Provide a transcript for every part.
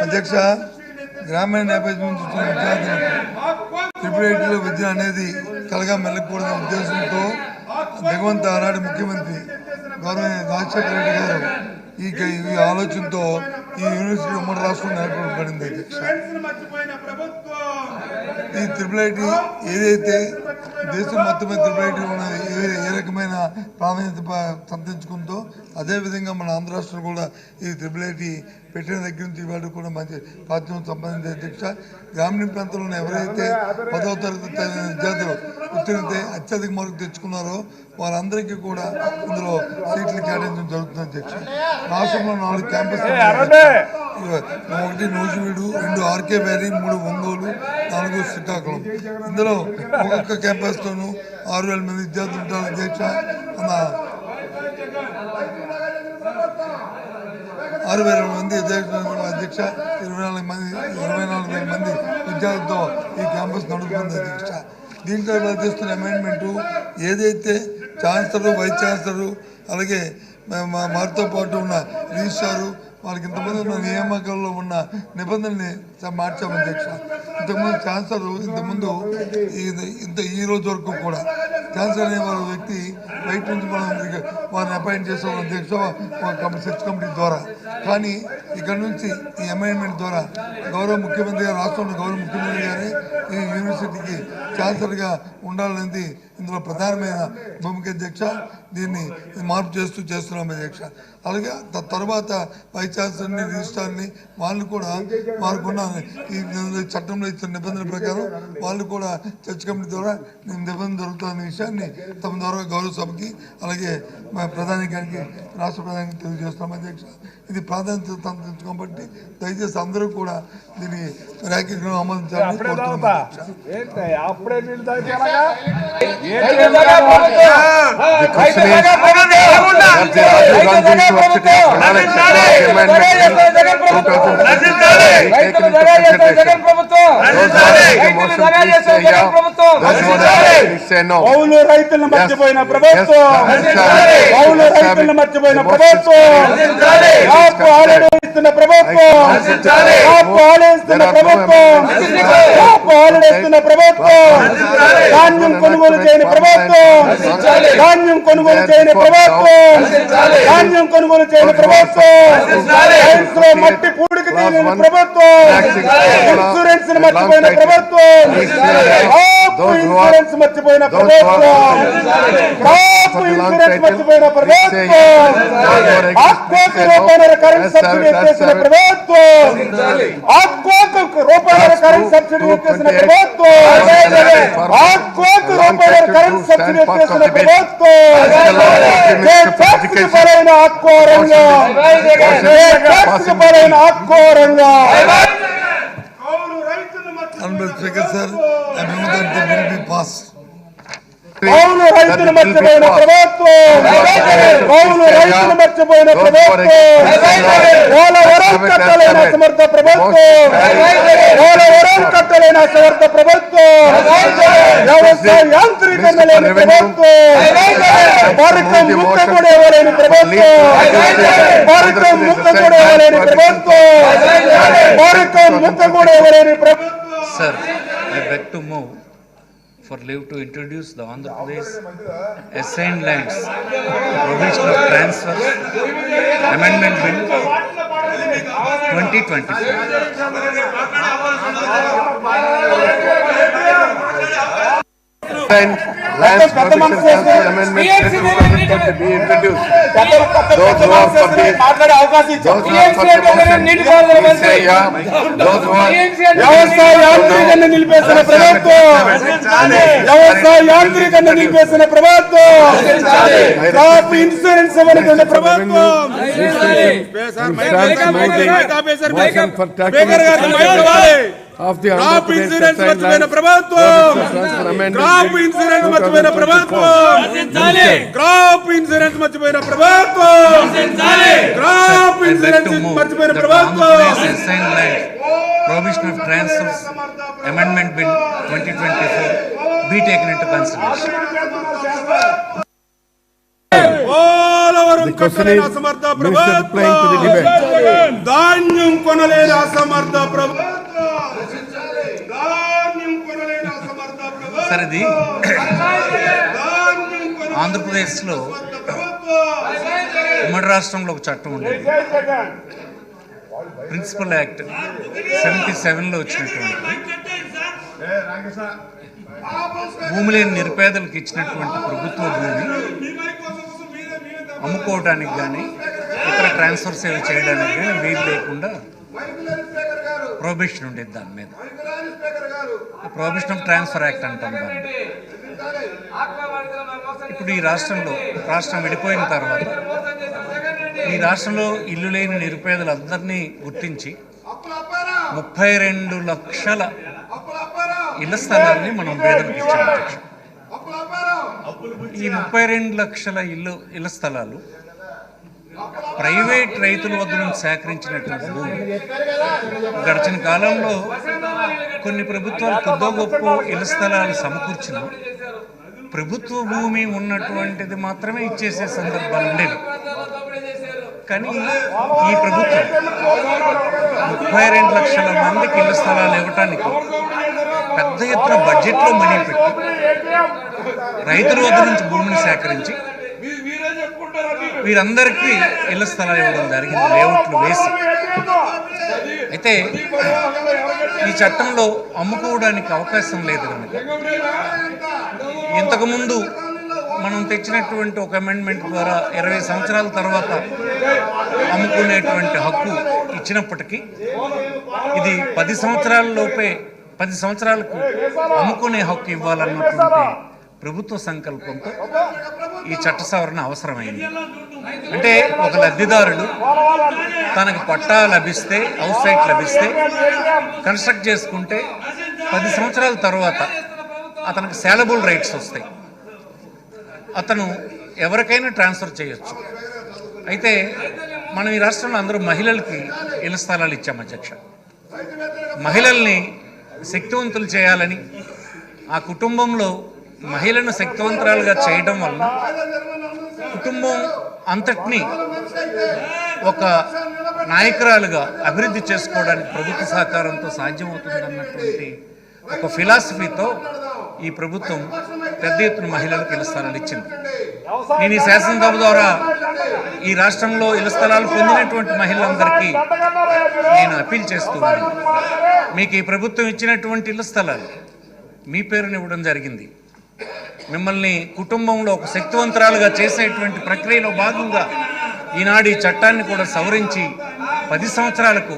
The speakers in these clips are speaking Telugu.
అధ్యక్ష గ్రామీణ నేపథ్యం నుంచి వచ్చిన విద్యార్థులకు ట్రిపుల్ ఐటీలో విద్య అనేది కలగా మెల్లకూడదనే ఉద్దేశంతో భగవంత్ ఆనాటి ముఖ్యమంత్రి గౌరవ రాజశేఖర రెడ్డి గారు ఈ ఈ ఆలోచనతో ఈ యూనివర్సిటీ ఉమ్మడి రాష్ట్రం ఏర్పడబడింది అధ్యక్ష. ఈ త్రిపుల్ ఐటీ ఏదైతే దేశం మొత్తం త్రిపుల్ ఐటీ ఉన్నది ఏ ఏ రకమైన ప్రాధాన్యత సంతరించుకుందో అదేవిధంగా మన ఆంధ్ర రాష్ట్రం కూడా ఈ త్రిపుల్ ఐటీ పెట్టిన దగ్గర నుంచి ఇవాళ కూడా మంచి ప్రాచుర్యం సంపాదించే అధ్యక్ష గ్రామీణ ప్రాంతంలో ఎవరైతే పదవ తరగతి విద్యార్థులు ఉత్తీర్ణత అత్యధిక మార్కులు తెచ్చుకున్నారో వారందరికీ కూడా ఇందులో సీట్లు కేటాయించడం జరుగుతుంది అధ్యక్ష రాష్ట్రంలో నాలుగు క్యాంపస్ ఒకటి నూజివీడు రెండు ఆర్కే వ్యాలీ మూడు ఒంగోలు నాలుగు శ్రీకాకుళం. ఇందులో ఒక్కొక్క క్యాంపస్తోనూ ఆరు వేల మంది విద్యార్థులు ఉంటారు అధ్యక్ష మన ఆరు రెండు మంది అధ్యక్ష అధ్యక్ష ఇరవై నాలుగు మంది ఇరవై నాలుగు వేల మంది విద్యార్థులతో ఈ క్యాంపస్ నడుపుతుంది అధ్యక్ష. దీంట్లో ఇవాళ చేస్తున్న అమెండ్మెంటు ఏదైతే ఛాన్సలర్ వైస్ ఛాన్సలర్ అలాగే మా- మా- పాటు ఉన్న రిజిస్టారు వాళ్ళకి ఇంతమంది ఉన్న నియామకాల్లో ఉన్న నిబంధనల్ని మార్చాము అధ్యక్ష. ఇంతకుముందు ఛాన్సలర్ ఇంతకుముందు ఇంత ఈ రోజు వరకు కూడా ఛాన్సలర్ అనే వారి వ్యక్తి బయట నుంచి మనం వారిని అపాయింట్ చేసాం అధ్యక్ష సెర్చ్ కమిటీ ద్వారా. కానీ ఇక్కడ నుంచి ఈ అమెండ్మెంట్ ద్వారా గౌరవ ముఖ్యమంత్రి గారు రాష్ట్రంలో గౌరవ ముఖ్యమంత్రి గారే ఈ యూనివర్సిటీకి ఛాన్సలర్గా ఉండాలనేది ఇందులో ప్రధానమైన భూమికి అధ్యక్ష. దీన్ని మార్పు చేస్తూ చేస్తున్నాం అధ్యక్ష. అలాగే తర్వాత వైస్ ఛాన్సలర్ని రిజిస్టార్ని వాళ్ళు కూడా వారికున్న ఈ చట్టంలో ఇచ్చిన నిబంధనల ప్రకారం వాళ్ళు కూడా చర్చ్ కమిటీ ద్వారా నిబంధన జరుగుతున్న విషయాన్ని తమ ద్వారా గౌరవ సభకి అలాగే మా ప్రధాని గారికి రాష్ట్ర ప్రధానికి తెలియజేస్తున్నాం అధ్యక్ష ఇది ప్రాధాన్యత సంతరించుకోబట్టి దయచేసి అందరూ కూడా దీన్ని ర్యాకెట్ను ఆమోదించాలని కోరుతున్నాం కౌలు రైతులను మర్చిపోయిన ప్రభుత్వం. కౌలు రైతులను మర్చిపోయిన ప్రభుత్వం. కాపు ఆలడిస్తున్న ప్రభుత్వం కాపు ఆలడిస్తున్న ప్రభుత్వం. కాపు ఆలడిస్తున్న ప్రభుత్వం. ధాన్యం కొనుగోలు చేయని ప్రభుత్వం. ధాన్యం కొనుగోలు చేయని ప్రభుత్వం. ధాన్యం కొనుగోలు చేయని ప్రభుత్వం. మట్టి పూడికి తీయని ప్రభుత్వం. ఇన్సూరెన్స్ మర్చిపోయిన ప్రభుత్వం. ఇన్సూరెన్స్ మర్చిపోయిన ప్రభుత్వం. ఇన్సూరెన్స్ మర్చిపోయిన ప్రభుత్వం. రూపాయల కరెంట్ సబ్సిడీ ఎత్తేసిన ప్రభుత్వం ఆక్కోకు రూపాయల కరెంట్ సబ్సిడీ ఎత్తేసిన ప్రభుత్వం ఆక్కోకు రూపాయల కరెంట్ సబ్సిడీ ఎత్తేసిన ప్రభుత్వం ఏ ట్యాక్స్కి బలైన ఆక్కో రంగం ఏ ట్యాక్స్కి బలైన ఆక్కో రంగం Honorable Speaker, sir, I move that the bill be passed. కౌలు రైతులు మర్చిపోయిన ప్రభుత్వం కౌలు రైతులు మర్చిపోయిన ప్రభుత్వం పోలవరం కట్టలేని అసమర్థ ప్రభుత్వం పోలవరం కట్టలేని అసమర్థ ప్రభుత్వం వ్యవసాయ యాంత్రీకరణ లేని ప్రభుత్వం పరకం ముక్క కూడా ఇవ్వలేని ప్రభుత్వం పరకం ముక్క కూడా ఇవ్వలేని ప్రభుత్వం పరకం ముక్క కూడా ఇవ్వలేని ప్రభుత్వం to move for leave to introduce the Andhra Pradesh assigned lands provision of transfer amendment bill 2024. వ్యవసాయాంత్రికంగా నిలిపేసిన ప్రభుత్వం వ్యవసాయాంత్రికంగా నిలిపేసిన ప్రభుత్వం ఇన్సూరెన్స్ ప్రభుత్వం the Andhra crop insurance lands. ప్రభుత్వం క్రాప్ ఇన్సూరెన్స్ 2024. ప్రభుత్వం క్రాప్ ఇన్సూరెన్స్ మర్చిపోయిన ప్రభుత్వం క్రాప్ ఇన్సూరెన్స్ Andhra ప్రభుత్వం provision of transfers amendment bill 2024 be taken into consideration. అసమర్థ ప్రభుత్వం ధాన్యం కొనలేని అసమర్థ ప్రభుత్వం ధాన్యం కొనలేని అసమర్థ ప్రభుత్వం సార్ ఇది. ఆంధ్రప్రదేశ్లో ఉమ్మడి రాష్ట్రంలో ఒక చట్టం ఉండేది. ప్రిన్సిపల్ యాక్ట్ సెవెంటీ సెవెన్లో వచ్చినటువంటి భూమి లేని నిరుపేదలకు ఇచ్చినటువంటి ప్రభుత్వ భూమి అమ్ముకోవడానికి కానీ ఇతర ట్రాన్స్ఫర్ సేవ చేయడానికి కానీ వీలు లేకుండా ప్రొబేషన్ ఉండేది దాని మీద. ప్రొహిబిషన్ ఆఫ్ ట్రాన్స్ఫర్ యాక్ట్ అంటాం దాన్ని. ఇప్పుడు ఈ రాష్ట్రంలో రాష్ట్రం విడిపోయిన తర్వాత ఈ రాష్ట్రంలో ఇల్లు లేని నిరుపేదలందరినీ గుర్తించి ముప్పై రెండు లక్షల ఇళ్ళ స్థలాన్ని మనం పేదలకు ఇచ్చాము ఈ ముప్పై రెండు లక్షల ఇల్లు ఇళ్ళ స్థలాలు ప్రైవేట్ రైతుల వద్ద నుంచి సేకరించినటువంటి భూమి. గడిచిన కాలంలో కొన్ని ప్రభుత్వాలు కొద్దో గొప్ప ఇళ్ళ స్థలాలు సమకూర్చిన ప్రభుత్వ భూమి ఉన్నటువంటిది మాత్రమే ఇచ్చేసే సందర్భాలు ఉండేవి. కానీ ఈ ప్రభుత్వం ముప్పై రెండు లక్షల మందికి ఇళ్ళ స్థలాలు ఇవ్వటానికి పెద్ద ఎత్తున బడ్జెట్లో మనీ పెట్టి రైతుల వద్ద నుంచి భూమిని సేకరించి వీరందరికీ ఇళ్ళ స్థలాలు ఇవ్వడం జరిగింది. లేఅవుట్లు వేసి. అయితే ఈ చట్టంలో అమ్ముకోవడానికి అవకాశం లేదు కనుక. ఇంతకుముందు మనం తెచ్చినటువంటి ఒక అమెండ్మెంట్ ద్వారా ఇరవై సంవత్సరాల తర్వాత అమ్ముకునేటువంటి హక్కు ఇచ్చినప్పటికీ ఇది పది సంవత్సరాల లోపే పది సంవత్సరాలకు అమ్ముకునే హక్కు ఇవ్వాలన్నటువంటి ప్రభుత్వ సంకల్పంతో ఈ చట్ట సవరణ అవసరమైంది. అంటే ఒక లబ్ధిదారుడు తనకు పట్టా లభిస్తే హౌస్ సైట్ లభిస్తే కన్స్ట్రక్ట్ చేసుకుంటే పది సంవత్సరాల తర్వాత అతనికి సేలబుల్ రైట్స్ వస్తాయి. అతను ఎవరికైనా ట్రాన్స్ఫర్ చేయొచ్చు. అయితే మనం ఈ రాష్ట్రంలో అందరూ మహిళలకి ఇళ్ళ స్థలాలు ఇచ్చాం అధ్యక్ష. మహిళల్ని శక్తివంతులు చేయాలని ఆ కుటుంబంలో మహిళను శక్తివంతురాలుగా చేయడం వల్ల కుటుంబం అంతటినీ ఒక నాయకురాలుగా అభివృద్ధి చేసుకోవడానికి ప్రభుత్వ సహకారంతో సాధ్యమవుతుంది అన్నటువంటి ఒక ఫిలాసఫీతో ఈ ప్రభుత్వం పెద్ద ఎత్తున మహిళలకు ఇళ్ళ స్థలాలు ఇచ్చింది. నేను ఈ శాసనసభ ద్వారా ఈ రాష్ట్రంలో ఇళ్ళ స్థలాలు పొందినటువంటి మహిళలందరికీ నేను అప్పీల్ చేస్తున్నాను మీకు ఈ ప్రభుత్వం ఇచ్చినటువంటి ఇళ్ళ స్థలాలు మీ పేరుని ఇవ్వడం జరిగింది. మిమ్మల్ని కుటుంబంలో ఒక శక్తివంతరాలుగా చేసేటువంటి ప్రక్రియలో భాగంగా ఈనాడు ఈ చట్టాన్ని కూడా సవరించి పది సంవత్సరాలకు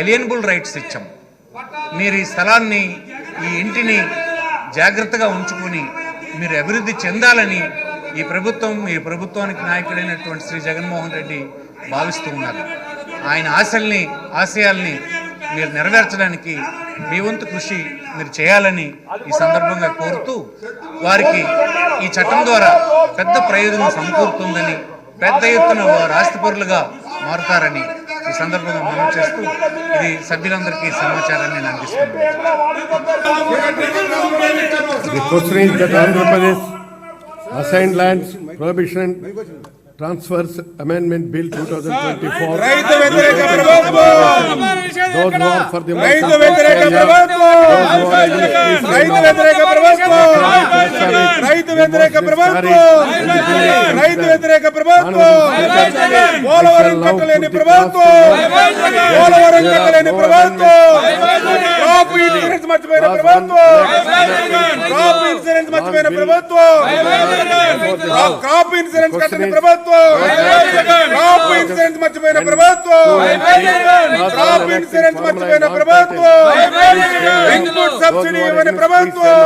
ఎలియనబుల్ రైట్స్ ఇచ్చాం. మీరు ఈ స్థలాన్ని ఈ ఇంటిని జాగ్రత్తగా ఉంచుకొని మీరు అభివృద్ధి చెందాలని ఈ ప్రభుత్వం ఈ ప్రభుత్వానికి నాయకుడైనటువంటి శ్రీ జగన్మోహన్ రెడ్డి భావిస్తూ ఉన్నారు. ఆయన ఆశల్ని ఆశయాల్ని మీరు నెరవేర్చడానికి మీ వంతు కృషి మీరు చేయాలని ఈ సందర్భంగా కోరుతూ వారికి ఈ చట్టం ద్వారా పెద్ద ప్రయోజనం సమకూరుతుందని పెద్ద ఎత్తున వారు ఆస్తిపరులుగా మారుతారని ఈ సందర్భంగా మనం చేస్తూ ఇది సభ్యులందరికీ సమాచారాన్ని నేను అందిస్తున్నాను. Andhra Pradesh assign lands that Andhra Pradesh assigned lands prohibition transfers amendment bill 2024. రైతు వ్యతిరేక ప్రభుత్వం రైతు వ్యతిరేక ప్రభుత్వం పోలవరం కట్టలేని ప్రభుత్వం పోలవరం కట్టలేని ప్రభుత్వం క్రాప్ ఇన్సూరెన్స్ మర్చిపోయిన ప్రభుత్వం క్రాప్ ఇన్సూరెన్స్ మర్చిపోయిన ప్రభుత్వం క్రాప్ ఇన్సూరెన్స్ కట్టని ప్రభుత్వం క్రాప్ ఇన్సూరెన్స్ మర్చిపోయిన ప్రభుత్వం క్రాప్ ఇన్సూరెన్స్ మర్చిపోయిన ప్రభుత్వం ఇన్పుట్ సబ్సిడీ ప్రభుత్వం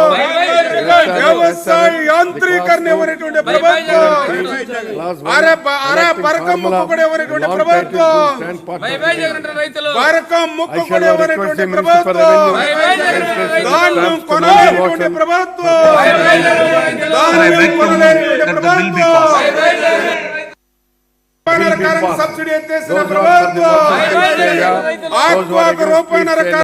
వ్యవసాయ యాంత్రీకరణ ఇవ్వనటువంటి ప్రభుత్వం అర పరకం ముక్కు కూడా ఇవ్వనటువంటి ప్రభుత్వం పరకం ముక్కు కూడా ఇవ్వనటువంటి ప్రభుత్వం కొనలేనటువంటి. ప్రభుత్వం కొనలేనటువంటి ప్రభుత్వం. రూపాయల సబ్సిడీ ఎత్తేసిన ప్రభుత్వం motion, please